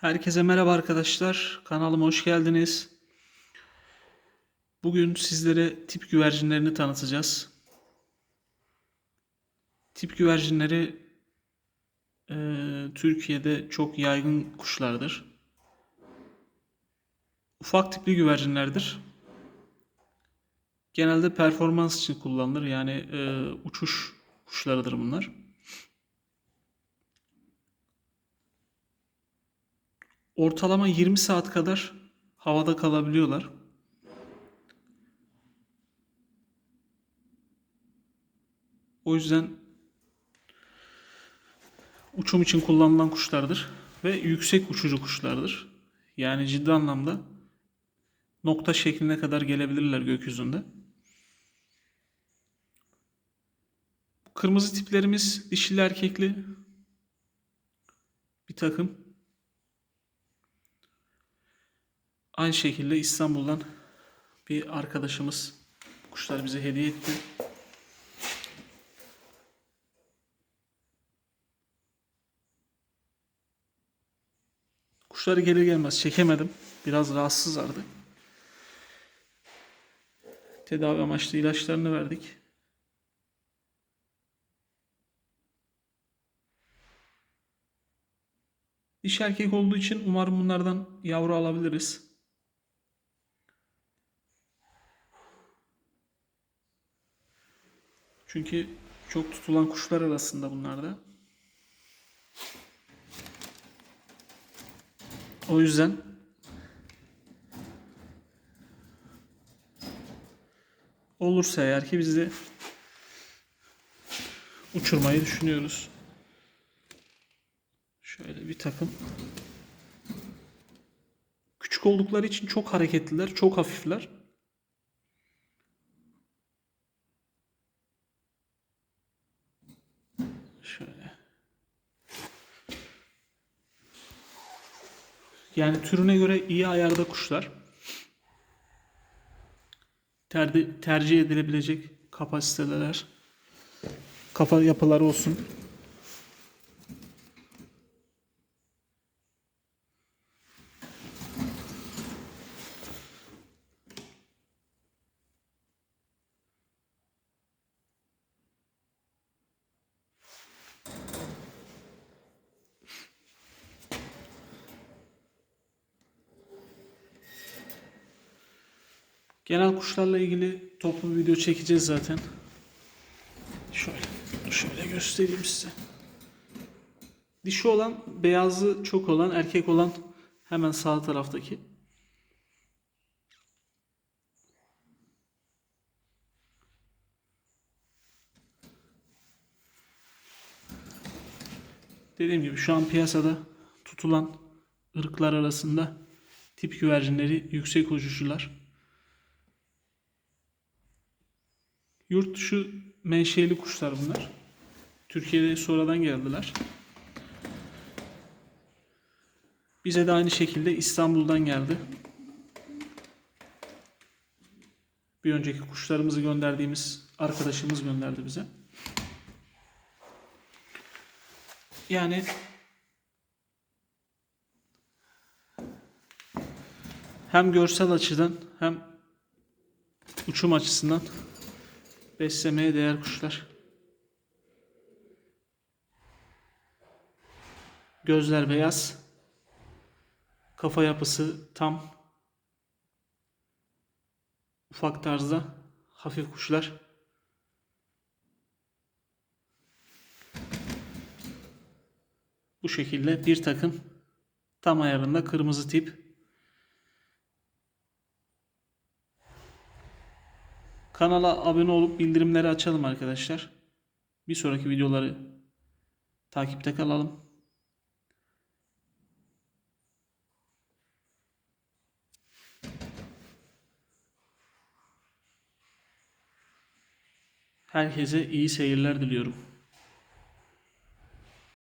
Herkese merhaba arkadaşlar. Kanalıma hoş geldiniz. Bugün sizlere tip güvercinlerini tanıtacağız. Tip güvercinleri eee, Türkiye'de çok yaygın kuşlardır. Ufak tipli güvercinlerdir. Genelde performans için kullanılır. Yani eee, uçuş kuşlarıdır bunlar. Ortalama 20 saat kadar havada kalabiliyorlar. O yüzden uçum için kullanılan kuşlardır ve yüksek uçucu kuşlardır. Yani ciddi anlamda nokta şekline kadar gelebilirler gökyüzünde. Kırmızı tiplerimiz dişili erkekli bir takım. Aynı şekilde İstanbul'dan bir arkadaşımız bu kuşları bize hediye etti. Kuşları gelir gelmez çekemedim. Biraz rahatsızlardı. Tedavi amaçlı ilaçlarını verdik. Diş erkek olduğu için umarım bunlardan yavru alabiliriz. Çünkü çok tutulan kuşlar arasında bunlar da. O yüzden olursa eğer ki biz de uçurmayı düşünüyoruz. Şöyle bir takım. Küçük oldukları için çok hareketliler, çok hafifler. Yani türüne göre iyi ayarda kuşlar. Terdi, tercih edilebilecek kapasiteler. Kafa yapıları olsun. Genel kuşlarla ilgili toplu bir video çekeceğiz zaten. Şöyle, şöyle göstereyim size. Dişi olan, beyazı çok olan, erkek olan hemen sağ taraftaki. Dediğim gibi şu an piyasada tutulan ırklar arasında tip güvercinleri yüksek uçuşular. Yurt dışı menşeli kuşlar bunlar. Türkiye'de sonradan geldiler. Bize de aynı şekilde İstanbul'dan geldi. Bir önceki kuşlarımızı gönderdiğimiz arkadaşımız gönderdi bize. Yani hem görsel açıdan hem uçum açısından beslemeye değer kuşlar. Gözler beyaz. Kafa yapısı tam. Ufak tarzda hafif kuşlar. Bu şekilde bir takım tam ayarında kırmızı tip. Kanala abone olup bildirimleri açalım arkadaşlar. Bir sonraki videoları takipte kalalım. Herkese iyi seyirler diliyorum.